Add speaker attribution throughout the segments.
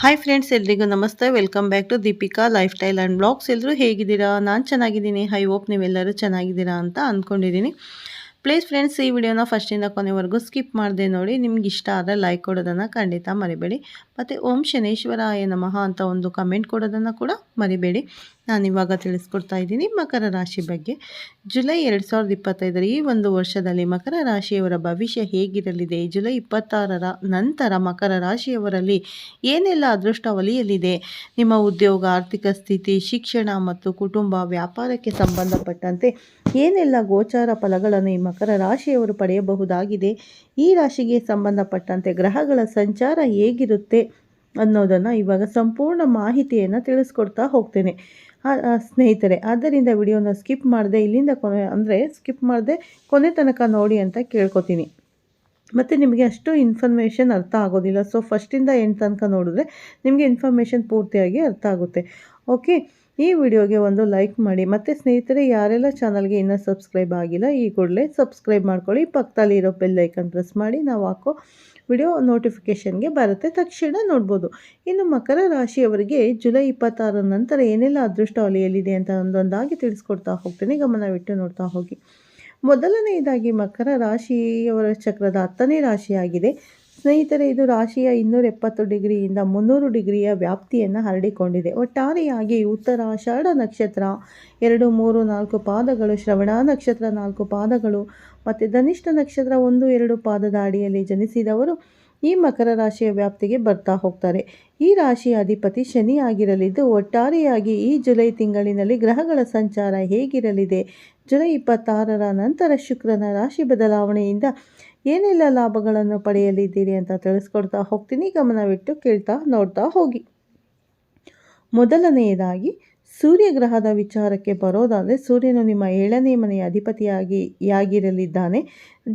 Speaker 1: Hi friends ಎಲ್ರಿಗೂ ನಮಸ್ತೆ. Welcome back to Deepika lifestyle and blogs ಎಲ್ಲರೂ ಹೇಗಿದ್ದೀರಾ? ನಾನು ಚೆನ್ನಾಗಿದ್ದೀನಿ. ಹೈ ಹೋಪ್ ನೀವೆಲ್ಲರೂ ಚೆನ್ನಾಗಿದ್ದೀರಾ ಅಂತ ಅಂದ್ಕೊಂಡಿದ್ದೀನಿ ಪ್ಲೀಸ್ ಫ್ರೆಂಡ್ಸ್ ಈ ವಿಡಿಯೋನ ಫಸ್ಟಿಂದ ಕೊನೆವರೆಗೂ ಸ್ಕಿಪ್ ಮಾಡಿದೆ ನೋಡಿ. ನಿಮ್ಗೆ ಇಷ್ಟ ಆದರೆ ಲೈಕ್ ಕೊಡೋದನ್ನು ಖಂಡಿತ ಮರಿಬೇಡಿ. ಮತ್ತು ಓಂ ಶನೇಶ್ವರಾಯ ನಮಃ ಅಂತ ಒಂದು ಕಮೆಂಟ್ ಕೊಡೋದನ್ನು ಕೂಡ ಮರಿಬೇಡಿ. ನಾನು ಇವಾಗ ತಿಳಿಸ್ಕೊಡ್ತಾ ಇದ್ದೀನಿ ಮಕರ ರಾಶಿ ಬಗ್ಗೆ. ಜುಲೈ ಎರಡು ಸಾವಿರದ ಇಪ್ಪತ್ತೈದರ ಈ ಒಂದು ವರ್ಷದಲ್ಲಿ ಮಕರ ರಾಶಿಯವರ ಭವಿಷ್ಯ ಹೇಗಿರಲಿದೆ? ಜುಲೈ ಇಪ್ಪತ್ತಾರರ ನಂತರ ಮಕರ ರಾಶಿಯವರಲ್ಲಿ ಏನೆಲ್ಲ ಅದೃಷ್ಟ ಒಲಿಯಲಿದೆ? ನಿಮ್ಮ ಉದ್ಯೋಗ, ಆರ್ಥಿಕ ಸ್ಥಿತಿ, ಶಿಕ್ಷಣ ಮತ್ತು ಕುಟುಂಬ ವ್ಯಾಪಾರಕ್ಕೆ ಸಂಬಂಧಪಟ್ಟಂತೆ ಏನೆಲ್ಲ ಗೋಚಾರ ಫಲಗಳನ್ನು ಈ ಮಕರ ರಾಶಿಯವರು ಪಡೆಯಬಹುದಾಗಿದೆ? ಈ ರಾಶಿಗೆ ಸಂಬಂಧಪಟ್ಟಂತೆ ಗ್ರಹಗಳ ಸಂಚಾರ ಹೇಗಿರುತ್ತೆ ಅನ್ನೋದನ್ನು ಇವಾಗ ಸಂಪೂರ್ಣ ಮಾಹಿತಿಯನ್ನು ತಿಳಿಸ್ಕೊಡ್ತಾ ಹೋಗ್ತೇನೆ. ಸ್ನೇಹಿತರೆ, ಆದ್ದರಿಂದ ವಿಡಿಯೋನ ಸ್ಕಿಪ್ ಮಾಡಿದೆ ಇಲ್ಲಿಂದ ಕೊನೆ, ಅಂದರೆ ಸ್ಕಿಪ್ ಮಾಡಿದೆ ಕೊನೆ ತನಕ ನೋಡಿ ಅಂತ ಕೇಳ್ಕೊತೀನಿ. ಮತ್ತು ನಿಮಗೆ ಅಷ್ಟು ಇನ್ಫಾರ್ಮೇಷನ್ ಅರ್ಥ ಆಗೋದಿಲ್ಲ. ಸೊ ಫಸ್ಟಿಂದ ಎಂಡ್ ತನಕ ನೋಡಿದ್ರೆ ನಿಮಗೆ ಇನ್ಫಾರ್ಮೇಷನ್ ಪೂರ್ತಿಯಾಗಿ ಅರ್ಥ ಆಗುತ್ತೆ. ಓಕೆ ಈ ವಿಡಿಯೋಗೆ ಒಂದು ಲೈಕ್ ಮಾಡಿ ಮತ್ತು ಸ್ನೇಹಿತರೆ, ಯಾರೆಲ್ಲ ಚಾನಲ್ಗೆ ಇನ್ನೂ ಸಬ್ಸ್ಕ್ರೈಬ್ ಆಗಿಲ್ಲ, ಈ ಕೂಡಲೇ ಸಬ್ಸ್ಕ್ರೈಬ್ ಮಾಡ್ಕೊಳ್ಳಿ. ಪಕ್ಕದಲ್ಲಿ ಇರೋ ಬೆಲ್ ಐಕನ್ ಪ್ರೆಸ್ ಮಾಡಿ, ನಾವು ಹಾಕೋ ವಿಡಿಯೋ ನೋಟಿಫಿಕೇಷನ್ಗೆ ಬರುತ್ತೆ. ತಕ್ಷಣ ನೋಡ್ಬೋದು. ಇನ್ನು ಮಕರ ರಾಶಿಯವರಿಗೆ ಜುಲೈ ಇಪ್ಪತ್ತಾರ ನಂತರ ಏನೆಲ್ಲ ಅದೃಷ್ಟ ಒಲೆಯಲ್ಲಿದೆ ಅಂತ ಒಂದೊಂದಾಗಿ ತಿಳಿಸ್ಕೊಡ್ತಾ ಹೋಗ್ತೀನಿ. ಗಮನವಿಟ್ಟು ನೋಡ್ತಾ ಹೋಗಿ. ಮೊದಲನೆಯದಾಗಿ ಮಕರ ರಾಶಿಯವರ ಚಕ್ರದ ಹತ್ತನೇ ರಾಶಿಯಾಗಿದೆ. ಸ್ನೇಹಿತರೆ, ಇದು ರಾಶಿಯ ಇನ್ನೂರ ಎಪ್ಪತ್ತು ಡಿಗ್ರಿಯಿಂದ ಮುನ್ನೂರು ಡಿಗ್ರಿಯ ವ್ಯಾಪ್ತಿಯನ್ನು ಹರಡಿಕೊಂಡಿದೆ. ಒಟ್ಟಾರೆಯಾಗಿ ಉತ್ತರಾಷಾಢ ನಕ್ಷತ್ರ ಎರಡು, ಮೂರು, ನಾಲ್ಕು ಪಾದಗಳು, ಶ್ರವಣ ನಕ್ಷತ್ರ ನಾಲ್ಕು ಪಾದಗಳು ಮತ್ತು ಧನಿಷ್ಠ ನಕ್ಷತ್ರ ಒಂದು, ಎರಡು ಪಾದದ ಅಡಿಯಲ್ಲಿ ಜನಿಸಿದವರು ಈ ಮಕರ ರಾಶಿಯ ವ್ಯಾಪ್ತಿಗೆ ಬರ್ತಾ ಹೋಗ್ತಾರೆ. ಈ ರಾಶಿಯ ಅಧಿಪತಿ ಶನಿ ಆಗಿರಲಿದ್ದು, ಒಟ್ಟಾರೆಯಾಗಿ ಈ ಜುಲೈ ತಿಂಗಳಿನಲ್ಲಿ ಗ್ರಹಗಳ ಸಂಚಾರ ಹೇಗಿರಲಿದೆ? ಜುಲೈ ಇಪ್ಪತ್ತಾರರ ನಂತರ ಶುಕ್ರನ ರಾಶಿ ಬದಲಾವಣೆಯಿಂದ ಏನೆಲ್ಲ ಲಾಭಗಳನ್ನು ಪಡೆಯಲಿದ್ದೀರಿ ಅಂತ ತಿಳಿಸ್ಕೊಡ್ತಾ ಹೋಗ್ತೀನಿ. ಗಮನವಿಟ್ಟು ಕೇಳ್ತಾ ನೋಡ್ತಾ ಹೋಗಿ. ಮೊದಲನೆಯದಾಗಿ, ಸೂರ್ಯಗ್ರಹದ ವಿಚಾರಕ್ಕೆ ಬರೋದಾದರೆ ಸೂರ್ಯನು ನಿಮ್ಮ ಏಳನೇ ಮನೆಯ ಅಧಿಪತಿಯಾಗಿ, ಯಾಗಿರಲಿದ್ದಾನೆ.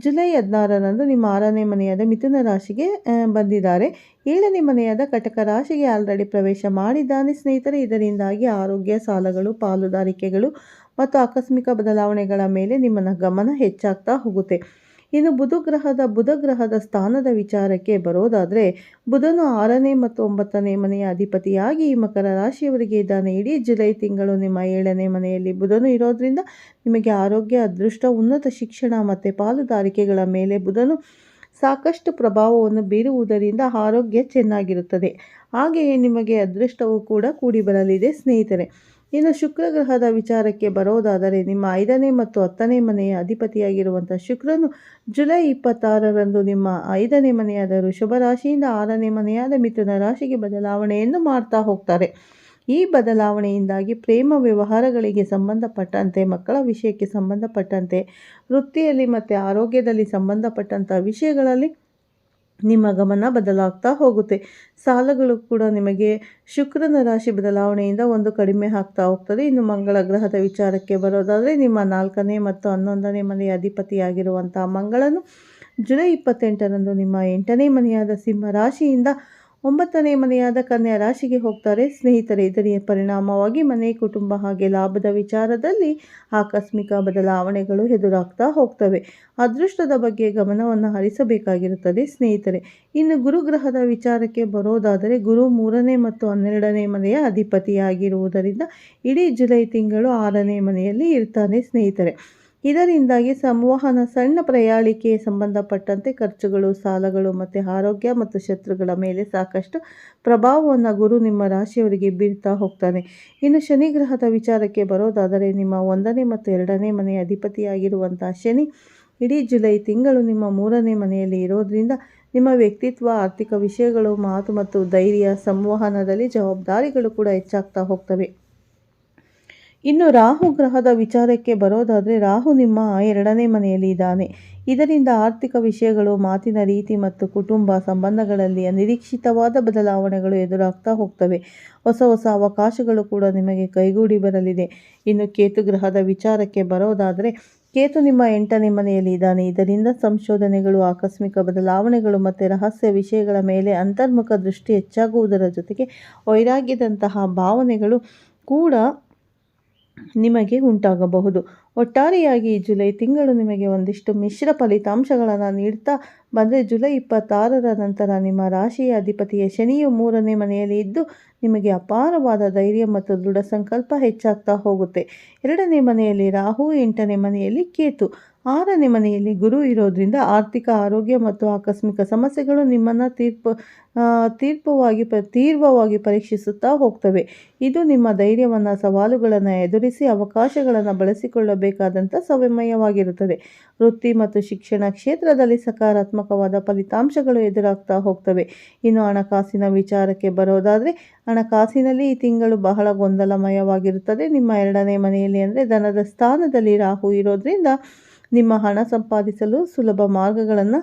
Speaker 1: ಜುಲೈ ಹದಿನಾರರಂದು ನಿಮ್ಮ ಆರನೇ ಮನೆಯಾದ ಮಿಥುನ ರಾಶಿಗೆ ಬಂದಿದ್ದಾರೆ. ಏಳನೇ ಮನೆಯಾದ ಕಟಕ ರಾಶಿಗೆ ಆಲ್ರೆಡಿ ಪ್ರವೇಶ ಮಾಡಿದ್ದಾನೆ. ಸ್ನೇಹಿತರೆ, ಇದರಿಂದಾಗಿ ಆರೋಗ್ಯ, ಸಾಲಗಳು, ಪಾಲುದಾರಿಕೆಗಳು ಮತ್ತು ಆಕಸ್ಮಿಕ ಬದಲಾವಣೆಗಳ ಮೇಲೆ ನಿಮ್ಮನ್ನು ಗಮನ ಹೆಚ್ಚಾಗ್ತಾ ಹೋಗುತ್ತೆ. ಇನ್ನು ಬುಧ ಗ್ರಹದ ಬುಧ ಗ್ರಹದ ಸ್ಥಾನದ ವಿಚಾರಕ್ಕೆ ಬರೋದಾದರೆ, ಬುಧನು ಆರನೇ ಮತ್ತು ಒಂಬತ್ತನೇ ಮನೆಯ ಅಧಿಪತಿಯಾಗಿ ಮಕರ ರಾಶಿಯವರಿಗೆ ಇದ್ದಾನೆ ಇಡೀ, ಜುಲೈ ತಿಂಗಳು ನಿಮ್ಮ ಏಳನೇ ಮನೆಯಲ್ಲಿ ಬುಧನು ಇರೋದ್ರಿಂದ ನಿಮಗೆ ಆರೋಗ್ಯ, ಅದೃಷ್ಟ, ಉನ್ನತ ಶಿಕ್ಷಣ ಮತ್ತು ಪಾಲುದಾರಿಕೆಗಳ ಮೇಲೆ ಬುಧನು ಸಾಕಷ್ಟು ಪ್ರಭಾವವನ್ನು ಬೀರುವುದರಿಂದ ಆರೋಗ್ಯ ಚೆನ್ನಾಗಿರುತ್ತದೆ. ಹಾಗೆಯೇ ನಿಮಗೆ ಅದೃಷ್ಟವೂ ಕೂಡ ಕೂಡಿ ಬರಲಿದೆ ಸ್ನೇಹಿತರೆ. ಇನ್ನು ಶುಕ್ರ ಗ್ರಹದ ವಿಚಾರಕ್ಕೆ ಬರೋದಾದರೆ ನಿಮ್ಮ ಐದನೇ ಮತ್ತು ಹತ್ತನೇ ಮನೆಯ ಅಧಿಪತಿಯಾಗಿರುವಂಥ ಶುಕ್ರನು ಜುಲೈ ಇಪ್ಪತ್ತಾರರಂದು ನಿಮ್ಮ ಐದನೇ ಮನೆಯಾದ ಋಷಭ ರಾಶಿಯಿಂದ ಆರನೇ ಮನೆಯಾದ ಮಿಥುನ ರಾಶಿಗೆ ಬದಲಾವಣೆಯನ್ನು ಮಾಡ್ತಾ ಹೋಗ್ತಾರೆ. ಈ ಬದಲಾವಣೆಯಿಂದಾಗಿ ಪ್ರೇಮ ವ್ಯವಹಾರಗಳಿಗೆ ಸಂಬಂಧಪಟ್ಟಂತೆ, ಮಕ್ಕಳ ವಿಷಯಕ್ಕೆ ಸಂಬಂಧಪಟ್ಟಂತೆ, ವೃತ್ತಿಯಲ್ಲಿ ಮತ್ತು ಆರೋಗ್ಯದಲ್ಲಿ ಸಂಬಂಧಪಟ್ಟಂಥ ವಿಷಯಗಳಲ್ಲಿ ನಿಮ್ಮ ಗಮನ ಬದಲಾಗ್ತಾ ಹೋಗುತ್ತೆ. ಸಾಲಗಳು ಕೂಡ ನಿಮಗೆ ಶುಕ್ರನ ರಾಶಿ ಬದಲಾವಣೆಯಿಂದ ಒಂದು ಕಡಿಮೆ ಆಗ್ತಾ ಹೋಗ್ತದೆ. ಇನ್ನು ಮಂಗಳ ಗ್ರಹದ ವಿಚಾರಕ್ಕೆ ಬರೋದಾದರೆ ನಿಮ್ಮ ನಾಲ್ಕನೇ ಮತ್ತು ಹನ್ನೊಂದನೇ ಮನೆಯ ಅಧಿಪತಿಯಾಗಿರುವಂಥ ಮಂಗಳನು ಜುಲೈ ಇಪ್ಪತ್ತೆಂಟರಂದು ನಿಮ್ಮ ಎಂಟನೇ ಮನೆಯಾದ ಸಿಂಹ ರಾಶಿಯಿಂದ ಒಂಬತ್ತನೇ ಮನೆಯಾದ ಕನ್ಯಾ ರಾಶಿಗೆ ಹೋಗ್ತಾರೆ. ಸ್ನೇಹಿತರೆ ಇದರ ಪರಿಣಾಮವಾಗಿ ಮನೆ, ಕುಟುಂಬ ಹಾಗೆ ಲಾಭದ ವಿಚಾರದಲ್ಲಿ ಆಕಸ್ಮಿಕ ಬದಲಾವಣೆಗಳು ಎದುರಾಗ್ತಾ ಹೋಗ್ತವೆ. ಅದೃಷ್ಟದ ಬಗ್ಗೆ ಗಮನವನ್ನು ಹರಿಸಬೇಕಾಗಿರುತ್ತದೆ. ಸ್ನೇಹಿತರೆ, ಇನ್ನು ಗುರುಗ್ರಹದ ವಿಚಾರಕ್ಕೆ ಬರೋದಾದರೆ ಗುರು ಮೂರನೇ ಮತ್ತು ಹನ್ನೆರಡನೇ ಮನೆಯ ಅಧಿಪತಿಯಾಗಿರುವುದರಿಂದ ಇಡೀ ಜುಲೈ ತಿಂಗಳು ಆರನೇ ಮನೆಯಲ್ಲಿ ಇರ್ತಾನೆ ಸ್ನೇಹಿತರೆ. ಇದರಿಂದಾಗಿ ಸಂವಹನ ಸಣ್ಣ ಪ್ರಯಾಳಿಕೆ ಸಂಬಂಧಪಟ್ಟಂತೆ ಖರ್ಚುಗಳು, ಸಾಲಗಳು ಮತ್ತು ಆರೋಗ್ಯ ಮತ್ತು ಶತ್ರುಗಳ ಮೇಲೆ ಸಾಕಷ್ಟು ಪ್ರಭಾವವನ್ನು ಗುರು ನಿಮ್ಮ ರಾಶಿಯವರಿಗೆ ಬೀರ್ತಾ ಹೋಗ್ತಾನೆ. ಇನ್ನು ಶನಿ ಗ್ರಹದ ವಿಚಾರಕ್ಕೆ ಬರೋದಾದರೆ ನಿಮ್ಮ ಒಂದನೇ ಮತ್ತು ಎರಡನೇ ಮನೆಯ ಅಧಿಪತಿಯಾಗಿರುವಂಥ ಶನಿ ಇಡೀ ಜುಲೈ ತಿಂಗಳು ನಿಮ್ಮ ಮೂರನೇ ಮನೆಯಲ್ಲಿ ಇರೋದ್ರಿಂದ ನಿಮ್ಮ ವ್ಯಕ್ತಿತ್ವ, ಆರ್ಥಿಕ ವಿಷಯಗಳು, ಮಾತು ಮತ್ತು ಧೈರ್ಯ, ಸಂವಹನದಲ್ಲಿ ಜವಾಬ್ದಾರಿಗಳು ಕೂಡ ಹೆಚ್ಚಾಗ್ತಾ ಹೋಗ್ತವೆ. ಇನ್ನು ರಾಹು ಗ್ರಹದ ವಿಚಾರಕ್ಕೆ ಬರೋದಾದರೆ ರಾಹು ನಿಮ್ಮ ಎರಡನೇ ಮನೆಯಲ್ಲಿ ಇದ್ದಾನೆ. ಇದರಿಂದ ಆರ್ಥಿಕ ವಿಷಯಗಳು, ಮಾತಿನ ರೀತಿ ಮತ್ತು ಕುಟುಂಬ ಸಂಬಂಧಗಳಲ್ಲಿ ಅನಿರೀಕ್ಷಿತವಾದ ಬದಲಾವಣೆಗಳು ಎದುರಾಗ್ತಾ ಹೋಗ್ತವೆ. ಹೊಸ ಹೊಸ ಅವಕಾಶಗಳು ಕೂಡ ನಿಮಗೆ ಕೈಗೂಡಿ ಬರಲಿದೆ. ಇನ್ನು ಕೇತು ಗ್ರಹದ ವಿಚಾರಕ್ಕೆ ಬರೋದಾದರೆ, ಕೇತು ನಿಮ್ಮ ಎಂಟನೇ ಮನೆಯಲ್ಲಿ ಇದ್ದಾನೆ. ಇದರಿಂದ ಸಂಶೋಧನೆಗಳು, ಆಕಸ್ಮಿಕ ಬದಲಾವಣೆಗಳು ಮತ್ತು ರಹಸ್ಯ ವಿಷಯಗಳ ಮೇಲೆ ಅಂತರ್ಮುಖ ದೃಷ್ಟಿ ಹೆಚ್ಚಾಗುವುದರ ಜೊತೆಗೆ ವೈರಾಗ್ಯದಂತಹ ಭಾವನೆಗಳು ಕೂಡ ನಿಮಗೆ ಉಂಟಾಗಬಹುದು. ಒಟ್ಟಾರೆಯಾಗಿ ಈ ಜುಲೈ ತಿಂಗಳು ನಿಮಗೆ ಒಂದಿಷ್ಟು ಮಿಶ್ರ ಫಲಿತಾಂಶಗಳನ್ನು ನೀಡ್ತಾ ಬಂದರೆ ಜುಲೈ ಇಪ್ಪತ್ತಾರರ ನಂತರ ನಿಮ್ಮ ರಾಶಿಯ ಅಧಿಪತಿಯ ಶನಿಯು ಮೂರನೇ ಮನೆಯಲ್ಲಿ ಇದ್ದು ನಿಮಗೆ ಅಪಾರವಾದ ಧೈರ್ಯ ಮತ್ತು ದೃಢ ಸಂಕಲ್ಪ ಹೆಚ್ಚಾಗ್ತಾ ಹೋಗುತ್ತೆ. ಎರಡನೇ ಮನೆಯಲ್ಲಿ ರಾಹು, ಎಂಟನೇ ಮನೆಯಲ್ಲಿ ಕೇತು. ಆರನೇ ಮನೆಯಲ್ಲಿ ಗುರು ಇರೋದ್ರಿಂದ ಆರ್ಥಿಕ, ಆರೋಗ್ಯ ಮತ್ತು ಆಕಸ್ಮಿಕ ಸಮಸ್ಯೆಗಳು ನಿಮ್ಮನ್ನು ತೀರ್ಪು ತೀರ್ಪವಾಗಿ ಪ ತೀವ್ರವಾಗಿ ಪರೀಕ್ಷಿಸುತ್ತಾ ಹೋಗ್ತವೆ. ಇದು ನಿಮ್ಮ ಧೈರ್ಯವನ್ನು, ಸವಾಲುಗಳನ್ನು ಎದುರಿಸಿ ಅವಕಾಶಗಳನ್ನು ಬಳಸಿಕೊಳ್ಳಬೇಕಾದಂಥ ಸಮಯವಾಗಿರುತ್ತದೆ ವೃತ್ತಿ ಮತ್ತು ಶಿಕ್ಷಣ ಕ್ಷೇತ್ರದಲ್ಲಿ ಸಕಾರಾತ್ಮಕವಾದ ಫಲಿತಾಂಶಗಳು ಎದುರಾಗ್ತಾ ಹೋಗ್ತವೆ. ಇನ್ನು ಹಣಕಾಸಿನ ವಿಚಾರಕ್ಕೆ ಬರೋದಾದರೆ, ಹಣಕಾಸಿನಲ್ಲಿ ಈ ತಿಂಗಳು ಬಹಳ ಗೊಂದಲಮಯವಾಗಿರುತ್ತದೆ. ನಿಮ್ಮ ಎರಡನೇ ಮನೆಯಲ್ಲಿ ಅಂದರೆ ಧನದ ಸ್ಥಾನದಲ್ಲಿ ರಾಹು ಇರೋದ್ರಿಂದ ನಿಮ್ಮ ಹಣ ಸಂಪಾದಿಸಲು ಸುಲಭ ಮಾರ್ಗಗಳನ್ನು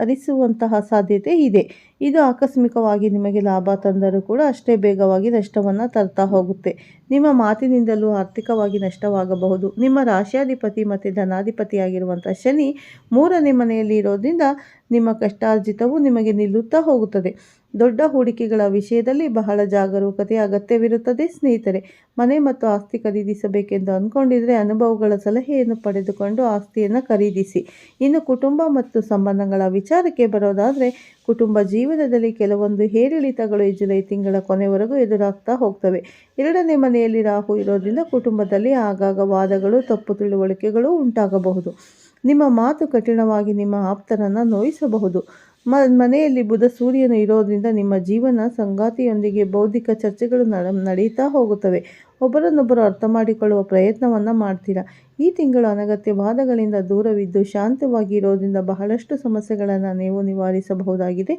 Speaker 1: ಅರಿಸುವಂತಹ ಸಾಧ್ಯತೆ ಇದೆ. ಇದು ಆಕಸ್ಮಿಕವಾಗಿ ನಿಮಗೆ ಲಾಭ ತಂದರೂ ಕೂಡ ಅಷ್ಟೇ ಬೇಗವಾಗಿ ನಷ್ಟವನ್ನು ತರ್ತಾ ಹೋಗುತ್ತೆ. ನಿಮ್ಮ ಮಾತಿನಿಂದಲೂ ಆರ್ಥಿಕವಾಗಿ ನಷ್ಟವಾಗಬಹುದು. ನಿಮ್ಮ ರಾಶ್ಯಾಧಿಪತಿ ಮತ್ತು ಧನಾಧಿಪತಿಯಾಗಿರುವಂಥ ಶನಿ ಮೂರನೇ ಮನೆಯಲ್ಲಿ ಇರೋದ್ರಿಂದ ನಿಮ್ಮ ಕಷ್ಟಾರ್ಜಿತವು ನಿಮಗೆ ನಿಲ್ಲುತ್ತಾ ಹೋಗುತ್ತದೆ. ದೊಡ್ಡ ಹೂಡಿಕೆಗಳ ವಿಷಯದಲ್ಲಿ ಬಹಳ ಜಾಗರೂಕತೆ ಅಗತ್ಯವಿರುತ್ತದೆ. ಸ್ನೇಹಿತರೆ, ಮನೆ ಮತ್ತು ಆಸ್ತಿ ಖರೀದಿಸಬೇಕೆಂದು ಅಂದ್ಕೊಂಡಿದ್ರೆ ಅನುಭವಗಳ ಸಲಹೆಯನ್ನು ಪಡೆದುಕೊಂಡು ಆಸ್ತಿಯನ್ನು ಖರೀದಿಸಿ. ಇನ್ನು ಕುಟುಂಬ ಮತ್ತು ಸಂಬಂಧಗಳ ವಿಚಾರಕ್ಕೆ ಬರೋದಾದರೆ, ಕುಟುಂಬ ಜೀವನದಲ್ಲಿ ಕೆಲವೊಂದು ಏರಿಳಿತಗಳು ಈ ಜುಲೈ ತಿಂಗಳ ಕೊನೆವರೆಗೂ ಎದುರಾಗ್ತಾ ಹೋಗ್ತವೆ. ಎರಡನೇ ಮನೆಯಲ್ಲಿ ರಾಹು ಇರೋದ್ರಿಂದ ಕುಟುಂಬದಲ್ಲಿ ಆಗಾಗ ವಾದಗಳು, ತಪ್ಪು ತಿಳುವಳಿಕೆಗಳು ಉಂಟಾಗಬಹುದು. ನಿಮ್ಮ ಮಾತು ಕಠಿಣವಾಗಿ ನಿಮ್ಮ ಆಪ್ತರನ್ನು ನೋಯಿಸಬಹುದು. ಮ, ಮನೆಯಲ್ಲಿ ಬುಧ ಸೂರ್ಯನು ಇರೋದ್ರಿಂದ ನಿಮ್ಮ ಜೀವನ ಸಂಗಾತಿಯೊಂದಿಗೆ ಬೌದ್ಧಿಕ ಚರ್ಚೆಗಳು ನಡ, ನಡೀತಾ ಹೋಗುತ್ತವೆ. ಒಬ್ಬರನ್ನೊಬ್ಬರು ಅರ್ಥ ಮಾಡಿಕೊಳ್ಳುವ ಪ್ರಯತ್ನವನ್ನು ಮಾಡ್ತೀರಾ? ಈ ತಿಂಗಳು ಅನಗತ್ಯ ವಾದಗಳಿಂದ ದೂರವಿದ್ದು ಶಾಂತವಾಗಿ ಇರೋದ್ರಿಂದ ಬಹಳಷ್ಟು ಸಮಸ್ಯೆಗಳನ್ನು ನೀವು ನಿವಾರಿಸಬಹುದಾಗಿದೆ.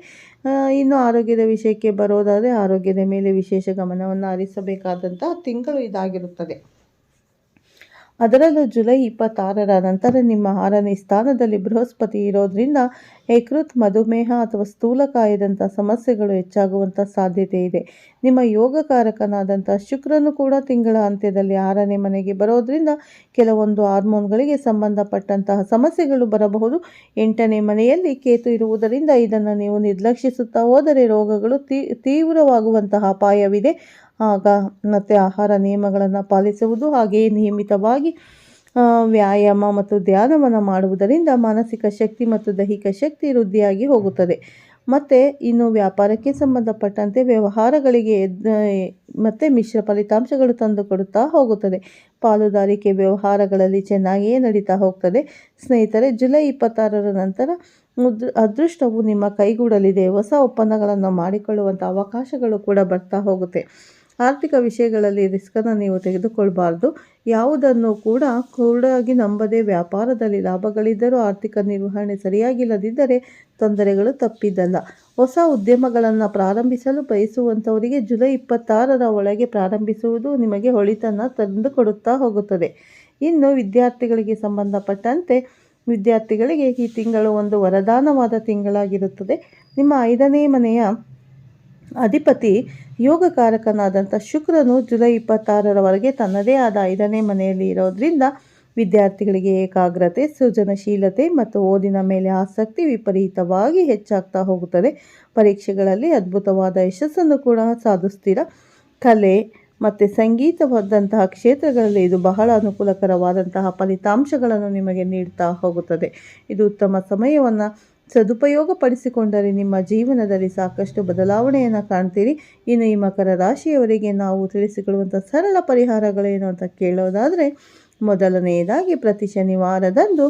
Speaker 1: ಇನ್ನು ಆರೋಗ್ಯದ ವಿಷಯಕ್ಕೆ ಬರೋದಾದರೆ ಆರೋಗ್ಯದ ಮೇಲೆ ವಿಶೇಷ ಗಮನವನ್ನು ಹರಿಸಬೇಕಾದಂತಹ ತಿಂಗಳು ಇದಾಗಿರುತ್ತದೆ. ಅದರಲ್ಲೂ ಜುಲೈ ಇಪ್ಪತ್ತಾರರ ನಂತರ ನಿಮ್ಮ ಆರನೇ ಸ್ಥಾನದಲ್ಲಿ ಬೃಹಸ್ಪತಿ ಇರೋದ್ರಿಂದ ಯಕೃತ್ ಮಧುಮೇಹ ಅಥವಾ ಸ್ಥೂಲಕಾಯದಂಥ ಸಮಸ್ಯೆಗಳು ಹೆಚ್ಚಾಗುವಂಥ ಸಾಧ್ಯತೆ ಇದೆ. ನಿಮ್ಮ ಯೋಗಕಾರಕನಾದಂಥ ಶುಕ್ರನು ಕೂಡ ತಿಂಗಳ ಅಂತ್ಯದಲ್ಲಿ ಆರನೇ ಮನೆಗೆ ಬರೋದ್ರಿಂದ ಕೆಲವೊಂದು ಹಾರ್ಮೋನ್ಗಳಿಗೆ ಸಂಬಂಧಪಟ್ಟಂತಹ ಸಮಸ್ಯೆಗಳು ಬರಬಹುದು. ಎಂಟನೇ ಮನೆಯಲ್ಲಿ ಕೇತು ಇರುವುದರಿಂದ ಇದನ್ನು ನೀವು ನಿರ್ಲಕ್ಷಿಸುತ್ತಾ ಹೋದರೆ ರೋಗಗಳು ತೀವ್ರವಾಗುವಂತಹ ಅಪಾಯವಿದೆ. ಆಗ ಮತ್ತು ಆಹಾರ ನಿಯಮಗಳನ್ನು ಪಾಲಿಸುವುದು ಹಾಗೆಯೇ ನಿಯಮಿತವಾಗಿ ವ್ಯಾಯಾಮ ಮತ್ತು ಧ್ಯಾನವನ್ನು ಮಾಡುವುದರಿಂದ ಮಾನಸಿಕ ಶಕ್ತಿ ಮತ್ತು ದೈಹಿಕ ಶಕ್ತಿ ವೃದ್ಧಿಯಾಗಿ ಹೋಗುತ್ತದೆ. ಮತ್ತು ಇನ್ನು ವ್ಯಾಪಾರಕ್ಕೆ ಸಂಬಂಧಪಟ್ಟಂತೆ ವ್ಯವಹಾರಗಳಿಗೆ ಮತ್ತೆ ಮಿಶ್ರ ಫಲಿತಾಂಶಗಳು ತಂದುಕೊಡುತ್ತಾ ಹೋಗುತ್ತದೆ. ಪಾಲುದಾರಿಕೆ ವ್ಯವಹಾರಗಳಲ್ಲಿ ಚೆನ್ನಾಗಿಯೇ ನಡೀತಾ ಹೋಗ್ತದೆ. ಸ್ನೇಹಿತರೆ, ಜುಲೈ ಇಪ್ಪತ್ತಾರರ ನಂತರ ಅದೃಷ್ಟವು ನಿಮ್ಮ ಕೈಗೂಡಲಿದೆ. ಹೊಸ ಒಪ್ಪಂದಗಳನ್ನು ಮಾಡಿಕೊಳ್ಳುವಂಥ ಅವಕಾಶಗಳು ಕೂಡ ಬರ್ತಾ ಹೋಗುತ್ತೆ. ಆರ್ಥಿಕ ವಿಷಯಗಳಲ್ಲಿ ರಿಸ್ಕನ್ನು ನೀವು ತೆಗೆದುಕೊಳ್ಬಾರ್ದು. ಯಾವುದನ್ನು ಕೂಡ ಕೂಡಾಗಿ ನಂಬದೆ ವ್ಯಾಪಾರದಲ್ಲಿ ಲಾಭಗಳಿದ್ದರೂ ಆರ್ಥಿಕ ನಿರ್ವಹಣೆ ಸರಿಯಾಗಿಲ್ಲದಿದ್ದರೆ ತೊಂದರೆಗಳು ತಪ್ಪಿದ್ದಲ್ಲ ಹೊಸ ಉದ್ಯಮಗಳನ್ನು ಪ್ರಾರಂಭಿಸಲು ಬಯಸುವಂಥವರಿಗೆ ಜುಲೈ ಇಪ್ಪತ್ತಾರರ ಒಳಗೆ ಪ್ರಾರಂಭಿಸುವುದು ನಿಮಗೆ ಹೊಳಿತನ್ನು ತಂದುಕೊಡುತ್ತಾ ಹೋಗುತ್ತದೆ. ಇನ್ನು ವಿದ್ಯಾರ್ಥಿಗಳಿಗೆ ಸಂಬಂಧಪಟ್ಟಂತೆ ವಿದ್ಯಾರ್ಥಿಗಳಿಗೆ ಈ ತಿಂಗಳು ಒಂದು ವರದಾನವಾದ ತಿಂಗಳಾಗಿರುತ್ತದೆ. ನಿಮ್ಮ ಐದನೇ ಮನೆಯ ಅಧಿಪತಿ ಯೋಗಕಾರಕನಾದಂಥ ಶುಕ್ರನು ಜುಲೈ ಇಪ್ಪತ್ತಾರರವರೆಗೆ ತನ್ನದೇ ಆದ ಐದನೇ ಮನೆಯಲ್ಲಿ ಇರೋದ್ರಿಂದ ವಿದ್ಯಾರ್ಥಿಗಳಿಗೆ ಏಕಾಗ್ರತೆ, ಸೃಜನಶೀಲತೆ ಮತ್ತು ಓದಿನ ಮೇಲೆ ಆಸಕ್ತಿ ವಿಪರೀತವಾಗಿ ಹೆಚ್ಚಾಗ್ತಾ ಹೋಗುತ್ತದೆ. ಪರೀಕ್ಷೆಗಳಲ್ಲಿ ಅದ್ಭುತವಾದ ಯಶಸ್ಸನ್ನು ಕೂಡ ಸಾಧಿಸ್ತೀರ? ಕಲೆ ಮತ್ತು ಸಂಗೀತವಾದಂತಹ ಕ್ಷೇತ್ರಗಳಲ್ಲಿ ಇದು ಬಹಳ ಅನುಕೂಲಕರವಾದಂತಹ ಫಲಿತಾಂಶಗಳನ್ನು ನಿಮಗೆ ನೀಡ್ತಾ ಹೋಗುತ್ತದೆ. ಇದು ಉತ್ತಮ ಸಮಯವನ್ನು ಸದುಪಯೋಗಪಡಿಸಿಕೊಂಡರೆ ನಿಮ್ಮ ಜೀವನದಲ್ಲಿ ಸಾಕಷ್ಟು ಬದಲಾವಣೆಯನ್ನು ಕಾಣ್ತೀರಿ. ಇನ್ನು ಈ ಮಕರ ರಾಶಿಯವರಿಗೆ ನಾವು ತಿಳಿಸಿಕೊಳ್ಳುವಂಥ ಸರಳ ಪರಿಹಾರಗಳೇನು ಅಂತ ಕೇಳೋದಾದರೆ, ಮೊದಲನೆಯದಾಗಿ ಪ್ರತಿ ಶನಿವಾರದಂದು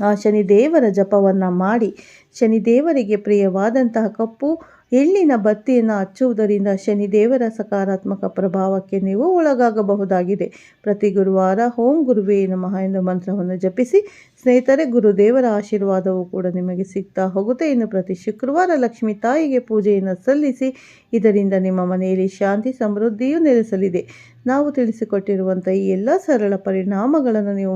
Speaker 1: ಆ ಶನಿದೇವರ ಜಪವನ್ನು ಮಾಡಿ, ಶನಿದೇವರಿಗೆ ಪ್ರಿಯವಾದಂತಹ ಕಪ್ಪು ಎಳ್ಳಿನ ಬತ್ತಿಯನ್ನು ಹಚ್ಚುವುದರಿಂದ ಶನಿದೇವರ ಸಕಾರಾತ್ಮಕ ಪ್ರಭಾವಕ್ಕೆ ನೀವು ಒಳಗಾಗಬಹುದಾಗಿದೆ. ಪ್ರತಿ ಗುರುವಾರ ಓಂ ಗುರುವೇ ನಮಃ ಎಂದು ಮಂತ್ರವನ್ನು ಜಪಿಸಿ ಸ್ನೇಹಿತರೆ, ಗುರುದೇವರ ಆಶೀರ್ವಾದವು ಕೂಡ ನಿಮಗೆ ಸಿಗ್ತಾ ಹೋಗುತ್ತೆ. ಇನ್ನು ಪ್ರತಿ ಶುಕ್ರವಾರ ಲಕ್ಷ್ಮೀ ತಾಯಿಗೆ ಪೂಜೆಯನ್ನು ಸಲ್ಲಿಸಿ ಇದರಿಂದ ನಿಮ್ಮ ಮನೆಯಲ್ಲಿ ಶಾಂತಿ ಸಮೃದ್ಧಿಯೂ ನೆಲೆಸಲಿದೆ. ನಾವು ತಿಳಿಸಿಕೊಟ್ಟಿರುವಂಥ ಈ ಎಲ್ಲ ಸರಳ ಪರಿಣಾಮಗಳನ್ನು ನೀವು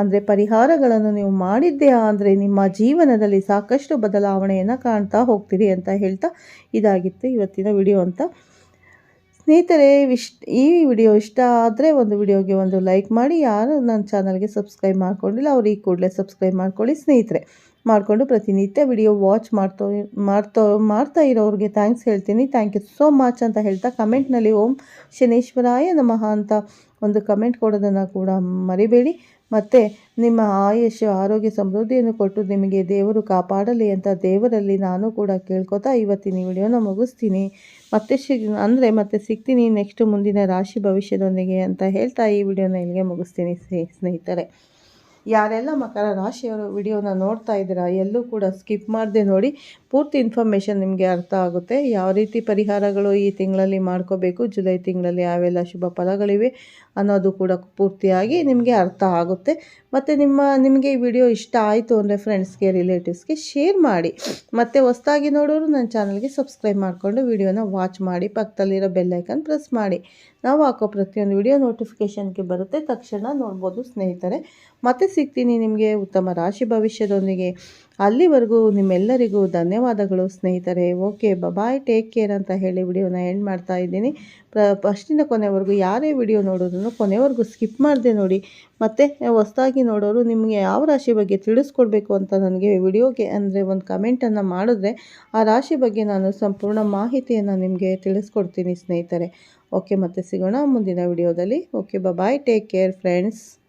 Speaker 1: ಅಂದರೆ ಪರಿಹಾರಗಳನ್ನು ನೀವು ಮಾಡಿದ್ದೆ ಅಂದರೆ ನಿಮ್ಮ ಜೀವನದಲ್ಲಿ ಸಾಕಷ್ಟು ಬದಲಾವಣೆಯನ್ನು ಕಾಣ್ತಾ ಹೋಗ್ತೀರಿ ಅಂತ ಹೇಳ್ತಾ ಇದಾಗಿತ್ತು ಇವತ್ತಿನ ವಿಡಿಯೋ ಅಂತ. ಸ್ನೇಹಿತರೆ, ವಿಶ್ ಈ ವಿಡಿಯೋ ಇಷ್ಟ ಆದರೆ ಒಂದು ವಿಡಿಯೋಗೆ ಒಂದು ಲೈಕ್ ಮಾಡಿ. ಯಾರು ನನ್ನ ಚಾನಲ್ಗೆ ಸಬ್ಸ್ಕ್ರೈಬ್ ಮಾಡ್ಕೊಂಡಿಲ್ಲ, ಅವ್ರು ಈ ಕೂಡಲೇ ಸಬ್ಸ್ಕ್ರೈಬ್ ಮಾಡ್ಕೊಳ್ಳಿ ಸ್ನೇಹಿತರೆ. ಮಾಡಿಕೊಂಡು ಪ್ರತಿನಿತ್ಯ ವಿಡಿಯೋ ವಾಚ್ ಮಾಡ್ತೋ ಮಾಡ್ತೋ ಮಾಡ್ತಾ ಇರೋರಿಗೆ ಥ್ಯಾಂಕ್ಸ್ ಹೇಳ್ತೀನಿ. ಥ್ಯಾಂಕ್ ಯು ಸೋ ಮಚ್ ಅಂತ ಹೇಳ್ತಾ ಕಮೆಂಟ್ನಲ್ಲಿ ಓಂ ಶನೇಶ್ವರಾಯ ನಮಃ ಅಂತ ಒಂದು ಕಮೆಂಟ್ ಕೊಡೋದನ್ನು ಕೂಡ ಮರಿಬೇಡಿ. ಮತ್ತು ನಿಮ್ಮ ಆಯುಷ್ಯ ಆರೋಗ್ಯ ಸಮೃದ್ಧಿಯನ್ನು ಕೊಟ್ಟು ನಿಮಗೆ ದೇವರು ಕಾಪಾಡಲಿ ಅಂತ ದೇವರಲ್ಲಿ ನಾನು ಕೂಡ ಕೇಳ್ಕೊತಾ ಇವತ್ತಿನ ವಿಡಿಯೋನ ಮುಗಿಸ್ತೀನಿ. ಮತ್ತೆ ಸಿಗ್ ಅಂದರೆ ಮತ್ತೆ ಸಿಗ್ತೀನಿ ನೆಕ್ಸ್ಟ್ ಮುಂದಿನ ರಾಶಿ ಭವಿಷ್ಯದೊಂದಿಗೆ ಅಂತ ಹೇಳ್ತಾ ಈ ವಿಡಿಯೋನ ಇಲ್ಲಿಗೆ ಮುಗಿಸ್ತೀನಿ ಸ್ನೇ- ಸ್ನೇಹಿತರೆ. ಯಾರೆಲ್ಲ ಮಕರ ರಾಶಿಯವರು ವಿಡಿಯೋನ ನೋಡ್ತಾ ಇದ್ದೀರಾ ಎಲ್ಲೂ ಕೂಡ ಸ್ಕಿಪ್ ಮಾಡದೆ ನೋಡಿ. ಪೂರ್ತಿ ಇನ್ಫಾರ್ಮೇಷನ್ ನಿಮಗೆ ಅರ್ಥ ಆಗುತ್ತೆ. ಯಾವ ರೀತಿ ಪರಿಹಾರಗಳು ಈ ತಿಂಗಳಲ್ಲಿ ಮಾಡ್ಕೋಬೇಕು, ಜುಲೈ ತಿಂಗಳಲ್ಲಿ ಯಾವೆಲ್ಲ ಶುಭ ಫಲಗಳಿವೆ ಅನ್ನೋದು ಕೂಡ ಪೂರ್ತಿಯಾಗಿ ನಿಮಗೆ ಅರ್ಥ ಆಗುತ್ತೆ. ಮತ್ತು ನಿಮ್ಮ, ನಿಮಗೆ ಈ ವಿಡಿಯೋ ಇಷ್ಟ ಆಯಿತು ಅಂದರೆ ಫ್ರೆಂಡ್ಸ್ಗೆ ರಿಲೇಟಿವ್ಸ್ಗೆ ಶೇರ್ ಮಾಡಿ. ಮತ್ತು ಹೊಸ್ದಾಗಿ ನೋಡೋರು ನನ್ನ ಚಾನಲ್ಗೆ ಸಬ್ಸ್ಕ್ರೈಬ್ ಮಾಡಿಕೊಂಡು ವಿಡಿಯೋನ ವಾಚ್ ಮಾಡಿ. ಪಕ್ಕದಲ್ಲಿರೋ ಬೆಲ್ಲೈಕನ್ ಪ್ರೆಸ್ ಮಾಡಿ. ನಾವು ಹಾಕೋ ಪ್ರತಿಯೊಂದು ವಿಡಿಯೋ ನೋಟಿಫಿಕೇಷನ್ಗೆ ಬರುತ್ತೆ. ತಕ್ಷಣ ನೋಡ್ಬೋದು ಸ್ನೇಹಿತರೆ. ಮತ್ತೆ ಸಿಗ್ತೀನಿ ನಿಮಗೆ ಉತ್ತಮ ರಾಶಿ ಭವಿಷ್ಯದೊಂದಿಗೆ. ಅಲ್ಲಿವರೆಗೂ ನಿಮ್ಮೆಲ್ಲರಿಗೂ ಧನ್ಯವಾದಗಳು, ಸ್ನೇಹಿತರೆ. ಓಕೆ ಬಾಯ್ ಟೇಕ್ ಕೇರ್ ಅಂತ ಹೇಳಿ ವಿಡಿಯೋನ ಎಂಡ್ ಮಾಡ್ತಾ ಇದ್ದೀನಿ. ಪ್ರ, ಫಸ್ಟಿಂದ ಕೊನೆವರೆಗೂ ಯಾರೇ ವಿಡಿಯೋ ನೋಡೋದನ್ನು ಕೊನೆವರೆಗೂ ಸ್ಕಿಪ್ ಮಾಡದೆ ನೋಡಿ. ಮತ್ತು ಹೊಸ್ದಾಗಿ ನೋಡೋರು ನಿಮಗೆ ಯಾವ ರಾಶಿ ಬಗ್ಗೆ ತಿಳಿಸ್ಕೊಡ್ಬೇಕು ಅಂತ ನನಗೆ ವಿಡಿಯೋಗೆ ಅಂದರೆ ಒಂದು ಕಮೆಂಟನ್ನು ಮಾಡಿದ್ರೆ ಆ ರಾಶಿ ಬಗ್ಗೆ ನಾನು ಸಂಪೂರ್ಣ ಮಾಹಿತಿಯನ್ನು ನಿಮಗೆ ತಿಳಿಸ್ಕೊಡ್ತೀನಿ, ಸ್ನೇಹಿತರೆ. ಓಕೆ, ಮತ್ತೆ ಸಿಗೋಣ ಮುಂದಿನ ವಿಡಿಯೋದಲ್ಲಿ. Okay bye take care, friends.